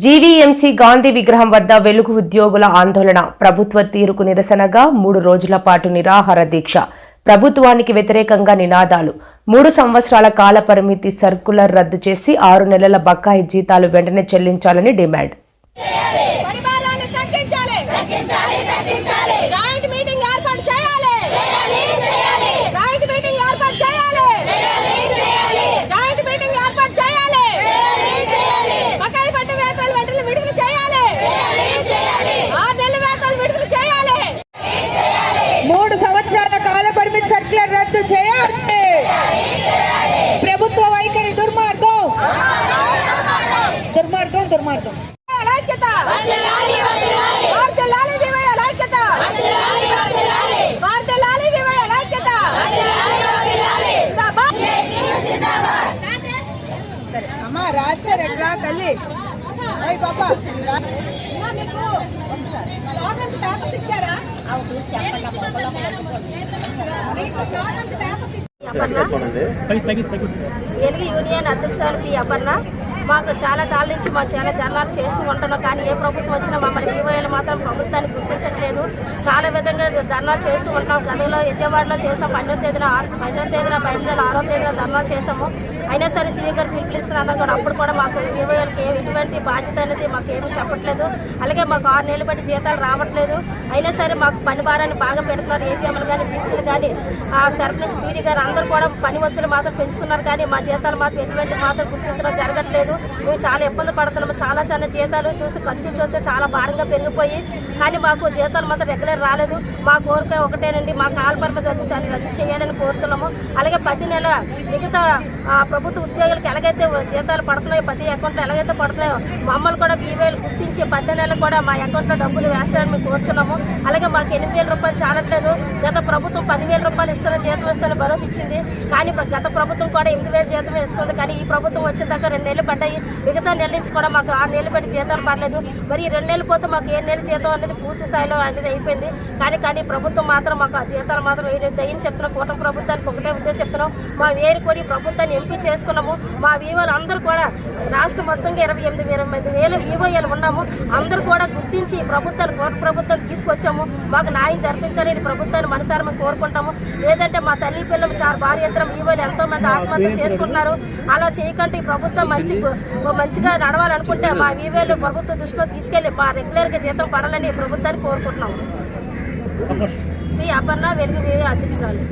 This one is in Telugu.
జీవీఎంసీ గాంధీ విగ్రహం వద్ద వెలుగు ఉద్యోగుల ఆందోళన. ప్రభుత్వ తీరుకు నిరసనగా మూడు రోజుల పాటు నిరాహార దీక్ష. ప్రభుత్వానికి వ్యతిరేకంగా నినాదాలు. మూడు సంవత్సరాల కాల పరిమితి సర్కులర్ రద్దు చేసి ఆరు నెలల బకాయి జీతాలు వెంటనే చెల్లించాలని డిమాండ్. రద్దు చేయాలి ప్రభుత్వ వైఖరి దుర్మార్గం దుర్మార్గం దుర్మార్గం ఐక్యత వర్ధిల్లాలి వివయ ఐక్యత వర్ధిల్లాలి వివయ ఐక్యత జిందాబాద్ సరే అమ్మా రాశారట్రా తల్లి అయ్యి పాపా ఇంకా మీకు స్లోగన్స్ పేపర్స్ ఇచ్చారా మీకు తెలుగు యూనియన్ అధ్యక్షురాలు పి అపర్ణ? మాకు చాలా కాలం నుంచి మా చాలా జర్నాలు చేస్తూ ఉంటున్నాం కానీ ఏ ప్రభుత్వం వచ్చినా మమ్మల్ని ఈవోఏలు మాత్రం ప్రభుత్వాన్ని గుర్తించట్లేదు. చాలా విధంగా ధర్నాలు చేస్తూ ఉంటాం. గతంలో విజయవాడలో చేసాం. పన్నెండో తేదీన ఆరు పన్నెండో తేదీన పన్నెండు ఆరో తేదీన ధర్నా చేసాము అయినా సరే సీఏ గారు పిలుపునిస్తున్నారు కూడా అప్పుడు కూడా మాకు ఈవోఏలకి ఎటువంటి బాధ్యత అనేది మాకు ఏమీ చెప్పట్లేదు. అలాగే మాకు ఆరు నెలలు బట్టి జీతాలు రావట్లేదు. అయినా సరే మాకు పని భారాన్ని బాగా పెడుతున్నారు. ఏపీఎంలు కానీ సీసీలు కానీ ఆ సర్పంచ్ పీడీ గారు అందరూ కూడా పని ఒత్తిడి మాత్రం పెంచుతున్నారు. కానీ మా జీతాలు మాత్రం ఎటువంటి మాత్రం గుర్తించడం జరగట్లేదు. మేము చాలా ఇబ్బంది పడుతున్నాము. చాలా చాలా జీతాలు చూస్తే ఖర్చులు చూస్తే చాలా భారంగా పెరిగిపోయి కానీ మాకు జీతాలు మాత్రం రెగ్యులర్ రాలేదు. మా కోరిక ఒకటేనండి. మా కాల పరిమితి రద్దు రద్దు చేయాలని కోరుతున్నాము. అలాగే ప్రతి నెల మిగతా ప్రభుత్వ ఉద్యోగులకు ఎలాగైతే జీతాలు పడుతున్నాయో ప్రతి అకౌంట్లో ఎలాగైతే పడుతున్నాయో మమ్మల్ని కూడా వీవేలు గుర్తించి పద్దె నెలలు కూడా మా అకౌంట్లో డబ్బులు వేస్తారని మేము కోరుచున్నాము. అలాగే మాకు ఎనిమిది వేల రూపాయలు చాలట్లేదు. గత ప్రభుత్వం పదివేల రూపాయలు ఇస్తున్న జీతం ఇస్తున్న భరోసా ఇచ్చింది. కానీ గత ప్రభుత్వం కూడా ఎనిమిది వేలు జీతం ఇస్తుంది. కానీ ఈ ప్రభుత్వం వచ్చిన దాకా రెండు నెలలు పడ్డాయి. మిగతా నెల నుంచి కూడా మాకు ఆరు నెలలు పెట్టి జీతాలు పడలేదు. మరి రెండు నెలలు పోతే మాకు ఏడు నెలలు జీతం అనేది పూర్తి స్థాయిలో అనేది అయిపోయింది. కానీ కానీ ప్రభుత్వం మాత్రం మాకు ఆ జీతాలు మాత్రం వేయలేదు. దయ్యని చెప్తున్నాం కూటమి ప్రభుత్వానికి ఒకటే ఉద్దేశం చెప్తున్నాం. మా వేరు కొని ప్రభుత్వాన్ని ఎంపీ చేసుకున్నాము. మా వీవోలు అందరూ కూడా రాష్ట్రం మొత్తంగా ఇరవై ఎనిమిది ఇరవై ఐదు వేలు వీవోఏలు ఉన్నాము. అందరూ కూడా గుర్తించి ప్రభుత్వాన్ని కోట ప్రభుత్వాన్ని తీసుకొచ్చాము. మాకు న్యాయం జరిపించాలని ప్రభుత్వాన్ని మనసారి మేము కోరుకుంటాము. లేదంటే మా తల్లి పిల్లలు చాలా భారీ ఎత్తున ఎంతో మంది ఆత్మహత్య చేసుకుంటున్నారు అలా చేయకంటే ఈ ప్రభుత్వం మంచి మంచిగా నడవాలనుకుంటే మా వీవేలు ప్రభుత్వ దృష్టిలో తీసుకెళ్ళి మా రెగ్యులర్గా జీతం పడాలని ప్రభుత్వాన్ని కోరుకుంటున్నాము పి అపర్ణ వెలుగు అధ్యక్షురాలు.